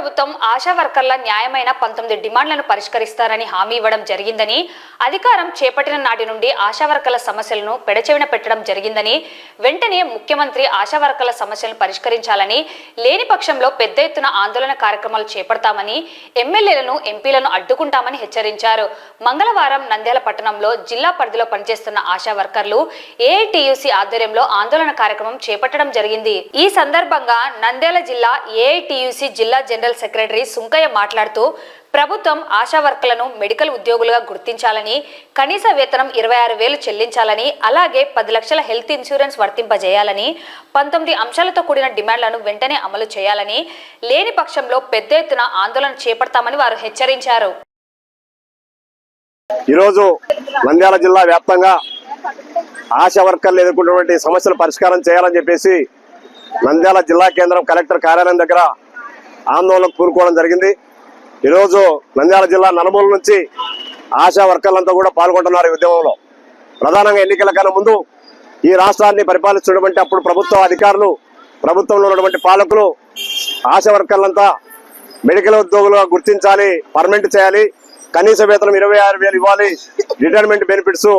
ప్రభుత్వం ఆశా వర్కర్ల న్యాయమైన పంతొమ్మిది డిమాండ్లను పరిష్కరిస్తారని హామీ ఇవ్వడం జరిగిందని అధికారం చేపట్టిన నాటి నుండి ఆశా వర్కర్ల సమస్యలను పెడచెవిన పెట్టడం జరిగిందని వెంటనే ముఖ్యమంత్రి ఆశా వర్కర్ల సమస్యలను పరిష్కరించాలని లేని పక్షంలో పెద్ద ఎత్తున ఆందోళన కార్యక్రమాలు చేపడతామని ఎమ్మెల్యేలను ఎంపీలను అడ్డుకుంటామని హెచ్చరించారు. మంగళవారం నంద్యాల పట్టణంలో జిల్లా పరిధిలో పనిచేస్తున్న ఆశా వర్కర్లు ఏఐటియుసి ఆధ్వర్యంలో ఆందోళన కార్యక్రమం చేపట్టడం జరిగింది. ఈ సందర్భంగా నంద్యాల జిల్లా ఏఐటియుసి జిల్లా జనరల్ సెక్రటరీ సుంకయ్య మాట్లాడుతూ ప్రభుత్వం ఆశా వర్కర్లను మెడికల్ ఉద్యోగులుగా గుర్తించాలని కనీస వేతనం ఇరవై ఆరు వేలు చెల్లించాలని అలాగే పది లక్షల హెల్త్ ఇన్సూరెన్స్ వర్తింపజేయాలని పంతొమ్మిది అంశాలతో కూడిన డిమాండ్లను వెంటనే అమలు చేయాలని లేని పక్షంలో పెద్ద ఎత్తున ఆందోళన చేపడతామని వారు హెచ్చరించారు. ఈరోజు నంద్యాల జిల్లా వ్యాప్తంగా ఆశా వర్కర్లు ఎదుర్కొన్నటువంటి సమస్యలు పరిష్కారం చేయాలని చెప్పేసి నంద్యాల జిల్లా కేంద్రం కలెక్టర్ కార్యాలయం దగ్గర ఆందోళనకు కూరుకోవడం జరిగింది. ఈరోజు నంద్యాల జిల్లా నలుమూల నుంచి ఆశా వర్కర్లంతా కూడా పాల్గొంటున్నారు ఈ ఉద్యమంలో. ప్రధానంగా ఎన్నికల కన్నా ముందు ఈ రాష్ట్రాన్ని పరిపాలిస్తున్నటువంటి అప్పుడు ప్రభుత్వ అధికారులు ప్రభుత్వంలో ఉన్నటువంటి పాలకులు ఆశా వర్కర్లంతా మెడికల్ ఉద్యోగులుగా గుర్తించాలి పర్మనెంట్ చేయాలి కనీస వేతనం ఇరవై ఆరు వేలు ఇవ్వాలి రిటైర్మెంట్ బెనిఫిట్స్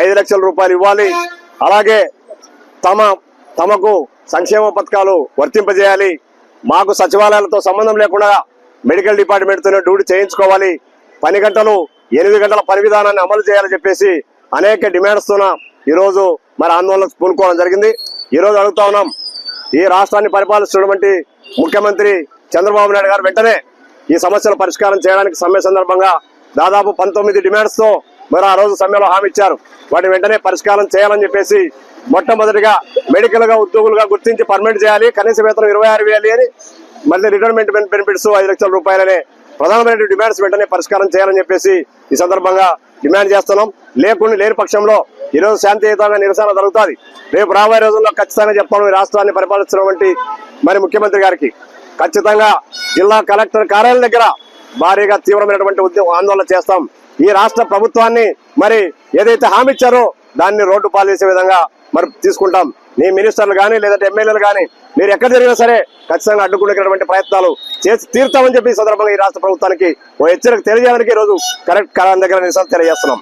ఐదు లక్షల రూపాయలు ఇవ్వాలి అలాగే తమ తమకు సంక్షేమ పథకాలు వర్తింపజేయాలి మాకు సచివాలయాలతో సంబంధం లేకుండా మెడికల్ డిపార్ట్మెంట్తో డ్యూటీ చేయించుకోవాలి. పని గంటలు ఎనిమిది గంటల పని విధానాన్ని అమలు చేయాలని చెప్పేసి అనేక డిమాండ్స్ ఈరోజు మరి ఆందోళనకు పూనుకోవడం జరిగింది. ఈరోజు అడుగుతా ఉన్నాం ఈ రాష్ట్రాన్ని పరిపాలిస్తున్నటువంటి ముఖ్యమంత్రి చంద్రబాబు నాయుడు గారు వెంటనే ఈ సమస్యల పరిష్కారం చేయడానికి సమ్మె సందర్భంగా దాదాపు పంతొమ్మిది డిమాండ్స్తో మరి ఆ రోజు సమ్మెలో హామీ ఇచ్చారు. వాటిని వెంటనే పరిష్కారం చేయాలని చెప్పేసి మొట్టమొదటిగా మెడికల్గా ఉద్యోగులుగా గుర్తించి పర్మనెంట్ చేయాలి. కనీస వేతనం ఇరవై ఆరు వేలు అని మళ్ళీ రిటైర్మెంట్ బెనిఫిట్స్ ఐదు లక్షల రూపాయలనే ప్రధానమైన డిమాండ్స్ వెంటనే పరిష్కారం చేయాలని చెప్పేసి ఈ సందర్భంగా డిమాండ్ చేస్తున్నాం. లేకుండా లేని పక్షంలో ఈరోజు శాంతియుతంగా నిరసన జరుగుతుంది. రేపు రాబోయే రోజుల్లో ఖచ్చితంగా చెప్తాను ఈ రాష్ట్రాన్ని పరిపాలిస్తున్నటువంటి మరి ముఖ్యమంత్రి గారికి. ఖచ్చితంగా జిల్లా కలెక్టర్ కార్యాలయం దగ్గర భారీగా తీవ్రమైనటువంటి ఉద్యమం ఆందోళన చేస్తాం. ఈ రాష్ట్ర ప్రభుత్వాన్ని మరి ఏదైతే హామీ ఇచ్చారో దాన్ని రోడ్డు పాలేసే విధంగా మరి తీసుకుంటాం. మీ మినిస్టర్లు కానీ లేదంటే ఎమ్మెల్యేలు కానీ మీరు ఎక్కడ జరిగినా సరే ఖచ్చితంగా అడ్డుకునేటువంటి ప్రయత్నాలు చేసి తీరుతామని చెప్పి ఈ సందర్భంగా ఈ రాష్ట్ర ప్రభుత్వానికి ఓ హెచ్చరిక తెలియజేయడానికి ఈరోజు రోజు కరెక్ట్ కాలం దగ్గర నిరసన తెలియజేస్తున్నాం.